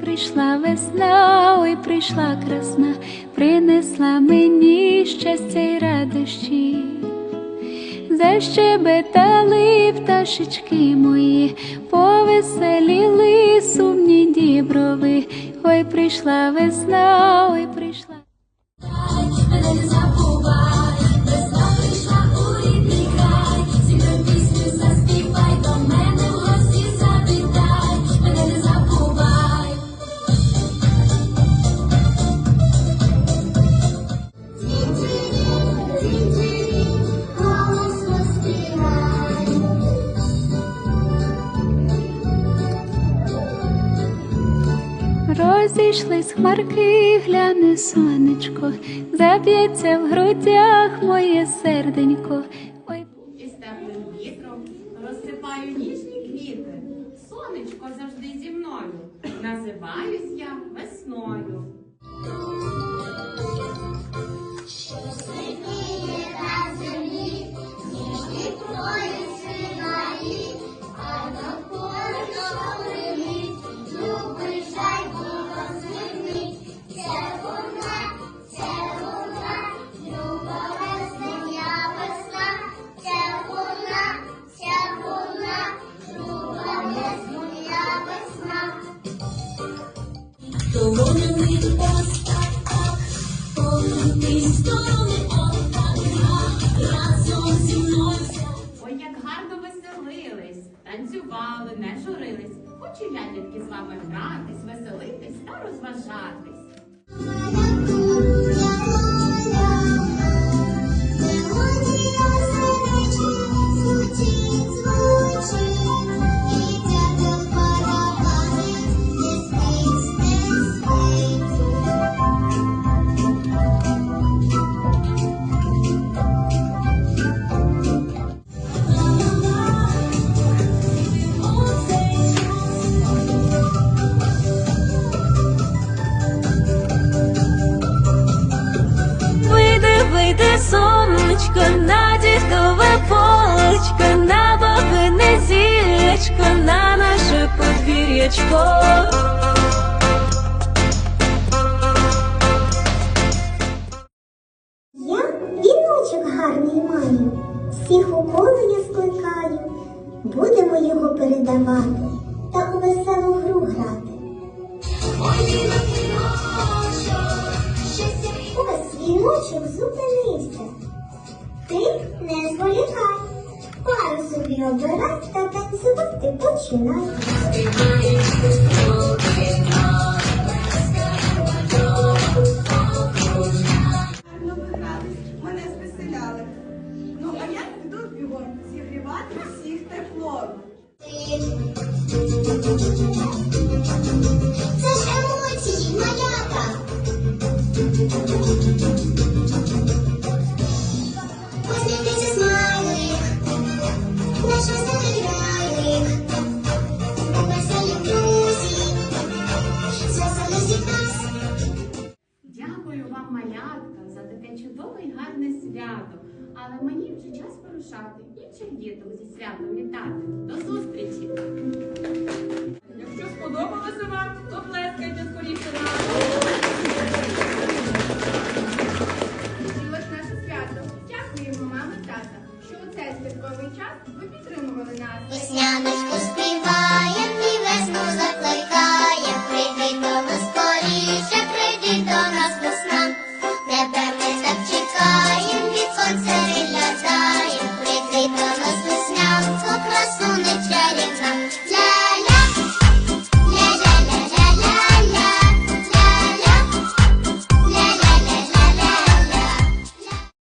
прийшла весна, ой, прийшла красна, принесла мені щастя й радощі. Защебетали пташечки мої, повеселіли сумні діброви. Ой, прийшла весна, ой, прийшла. Розійшлись хмарки, гляне сонечко, заб'ється в грудях моє серденько. Ой, Із теплим вітром розсипаю ніжні квіти. Сонечко завжди зі мною. Називаюсь я весною. Сторони, так, разом зі мною. Ой, як гарно веселились, танцювали, не журились. Хочу я, дітки, з вами гратись, веселитись та розважатись. Сонечко, на дідове полечко, на бабине зірочко, на наше подвір'ячко. Я віночок гарний маю, всіх у коло я скликаю, будемо його передавати та у веселу гру грати. Ось віночок зупинився. Ти не зволікай, пару собі обирай та танцювати починай. Гарно мене звеселяли. Ну, а я піду бігом зігрівати всіх теплом. Свято. Але мені вже час порушати інших діток зі святом вітати. До зустрічі!